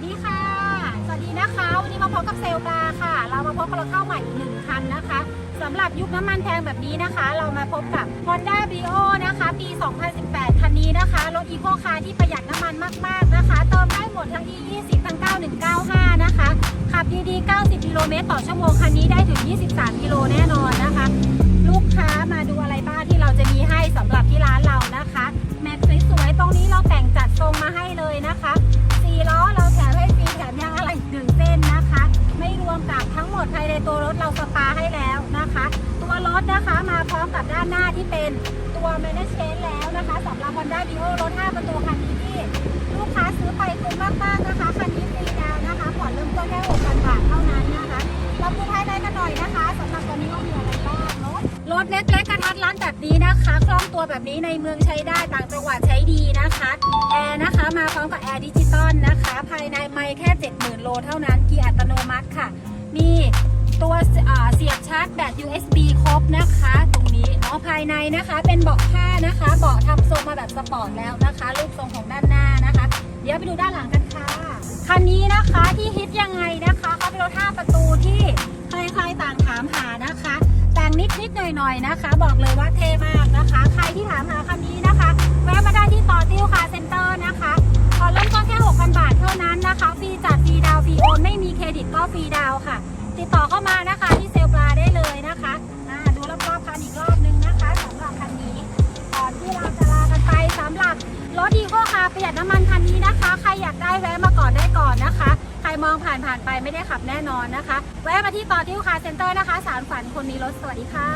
วัสดีค่ะ สวัสดีนะคะ วันนี้มาพบกับเซลล์ปลาค่ะ เรามาพบกับรถเข้าใหม่อีกหนึ่งคันนะคะสำหรับยุคน้ำมันแพงแบบนี้นะคะ เรามาพบกับ Honda Brio นะคะ ปี 2018 คันนี้นะคะ รถอีโคคาร์ที่ประหยัดน้ำมันมากๆนะคะ เติมได้หมดทั้ง E20 ทั้ง 9195 นะคะ ขับดีๆ 90 กิโลเมตรต่อชั่วโมง คันนี้ได้ถึง 23 กิโลแน่นอนนะคะ ลูกค้ามาดูอะไร นะคะ มาพร้อมกับด้านหน้าที่เป็นตัว m a n a g e แล้วนะคะสำหรับ Honda Dio รถ 5 ประตูคันนี้ที่ ลูกค้าซื้อไปคุ้มมากๆนะคะ คันนี้ฟรีดาวนะคะผ่อนเริ่มต้นแค่6,000 บาทเท่านั้นนะคะเราดูภายในกันหน่อยนะคะสำหรับตัวนี้ว่ามีอะไรบ้างเนาะรถเล็กๆกระทัดรัดแบบนี้นะคะคล่องตัวแบบนี้ในเมืองใช้ได้ต่างจังหวัดใช้ดีนะคะแอร์นะคะมาพร้อมกับแอร์ดิจิตอลนะคะ ภายในไม่แค่ 70,000 โลเท่านั้นเกียร์อัตโนมัติค่ะ มีตัวเอ่อเสียบชาร์จแบตายในนะคะ เป็นเบาะผ้านะคะ เบาะทำทรงมาแบบสปอร์ตแล้วนะคะ รูปทรงของด้านหน้านะคะ เดี๋ยวไปดูด้านหลังกันค่ะ คันนี้นะคะที่ฮิตยังไงนะคะเขาเป็นรถ5ประตูที่ใครๆต่างถามหานะคะ แต่งนิดๆหน่อยๆนะคะ บอกเลยว่าเท่มากนะคะ ใครที่ถามหาคันนี้นะคะ แวะมาได้ที่ต่อติ้วคาร์เซ็นเตอร์นะคะขอเริ่มต้นแค่6,000 บาทเท่านั้นนะคะ ฟรีจัดฟรีดาวฟรีโอนไม่มีเครดิตก็ฟรีดาวค่ะ ติดต่อเข้ามานะคะที่เซลปลาได้เลยนะคะ น้ำมันคันนี้นะคะ ใครอยากได้แวะมาก่อนได้ก่อนนะคะ ใครมองผ่านผ่านไปไม่ได้ขับแน่นอนนะคะ แวะมาที่ต่อที่คาเซ็นเตอร์นะคะ สารฝันคนมีรถสวัสดีค่ะ